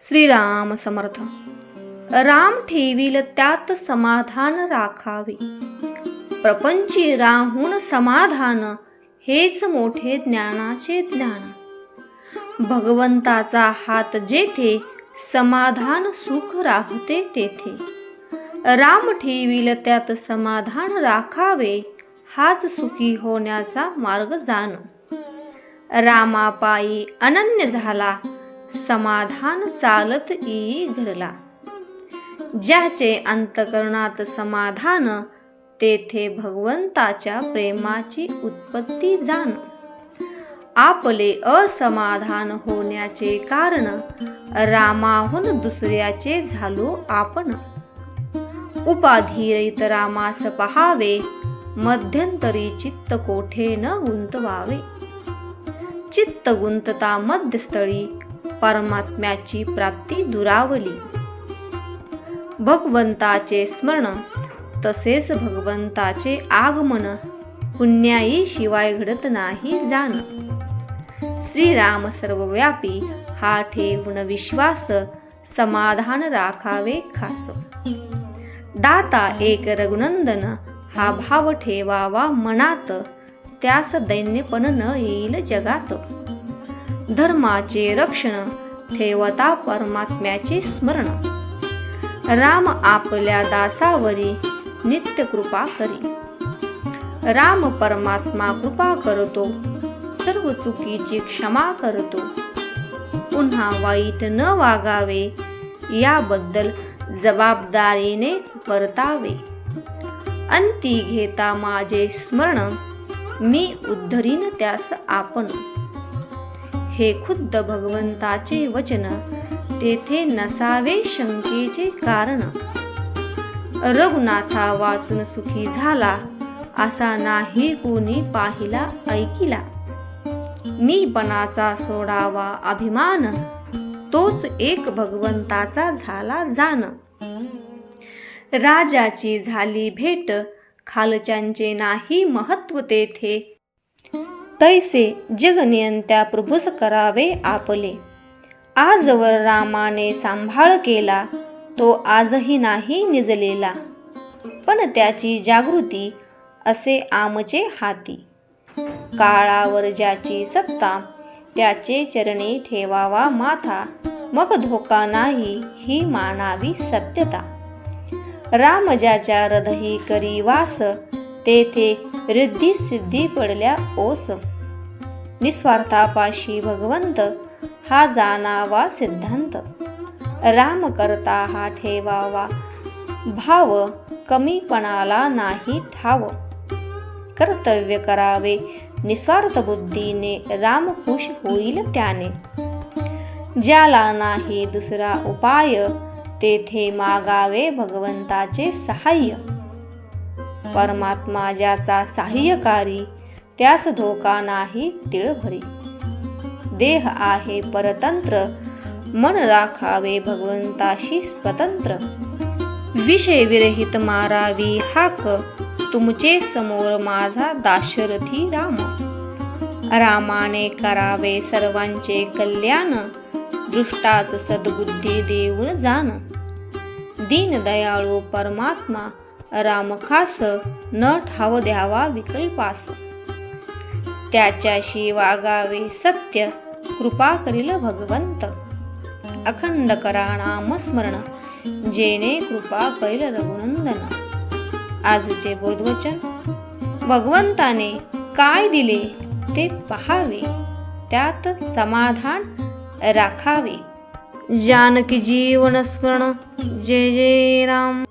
श्रीराम समर्थ. राम ठेवील त्यात समाधान राखावे. प्रपंची राहून समाधान हेच मोठे ज्ञानाचे ज्ञान. भगवंताचा हात जेथे समाधान सुख राहते तेथे. राम ठेवील त्यात समाधान राखावे हाच सुखी होण्याचा मार्ग जाण. रामापायी अनन्य झाला समाधान चालत येई घरला. ज्याचे अंतकरणात समाधान तेथे भगवंताच्या प्रेमाची उत्पत्ती जाण. आपले असमाधान होण्याचे कारण रामाहून दुसऱ्याचे झालो आपण. उपाधीरहित रामास पहावे मध्यंतरी चित्त कोठे न गुंतवावे. चित्त गुंतता मध्यस्थळी परमात्म्याची प्राप्ती दुरावली. भगवंताचे स्मरण तसेच भगवंताचे आगमन पुण्याई शिवाय घडत नाही जाण. श्रीराम सर्वव्यापी हा ठेवून विश्वास समाधान राखावे खास. दाता एक रघुनंदन हा भाव ठेवावा मनात त्यास दैन्यपण न येईल जगात. धर्माचे रक्षण ठेवता परमात्म्याचे स्मरण. राम आपल्या दासावरी नित्य कृपा करी. राम परमात्मा कृपा करतो सर्व चुकीची क्षमा करतो. पुन्हा वाईट न वागावे याबद्दल जबाबदारीने परतावे अंती घेता माझे स्मरण मी उद्धरीन त्यास आपण. हे खुद्द भगवंताचे वचन तेथे नसावे शंकेचे कारण. रघुनाथा वाचून सुखी झाला असा नाही कोणी पाहिला ऐकिला. मी पणाचा सोडावा अभिमान तोच एक भगवंताचा झाला जाण. राजाची झाली भेट खालच्यांचे नाही महत्त्व तेथे तैसे जगनियंत्या प्रभूस करावे आपले. आजवर रामाने सांभाळ केला तो आजही नाही निजलेला. पण त्याची जागृती असे आमचे हाती. काळावर ज्याची सत्ता त्याचे चरणी ठेवावा माथा मग धोका नाही ही मानावी सत्यता. राम ज्याच्या हृदयी करी वास तेथे रिद्धी सिद्धी पडल्या ओस. निस्वार्थापाशी भगवंत हा जाणावा सिद्धांत. राम करता हा ठेवावा भाव कमीपणाला नाही ठाव. कर्तव्य करावे निस्वार्थ बुद्धीने राम खुश होईल त्याने. ज्याला नाही दुसरा उपाय तेथे मागावे भगवंताचे सहाय्य. परमात्मा ज्याचा सहाय्यकारी त्यास धोका नाही तिळभरी. देह आहे परतंत्र मन राखावे भगवंताशी स्वतंत्र. विषय विरहित मारावी हाक तुमचे समोर माझा दाशरथी राम. रामाने करावे सर्वांचे कल्याण दृष्टाच सद्बुद्धी देऊन जाण. दीनदयाळू परमात्मा रामखास न ठाव द्यावा विकल्पास. त्याच्याशी वागावे सत्य कृपा करील भगवंत. अखंड करा नामस्मरण जेने कृपा करील रघुनंदन. आजचे बोधवचन भगवंताने काय दिले ते पहावे त्यात समाधान राखावे. जानकी जीवन स्मरण जय जय राम.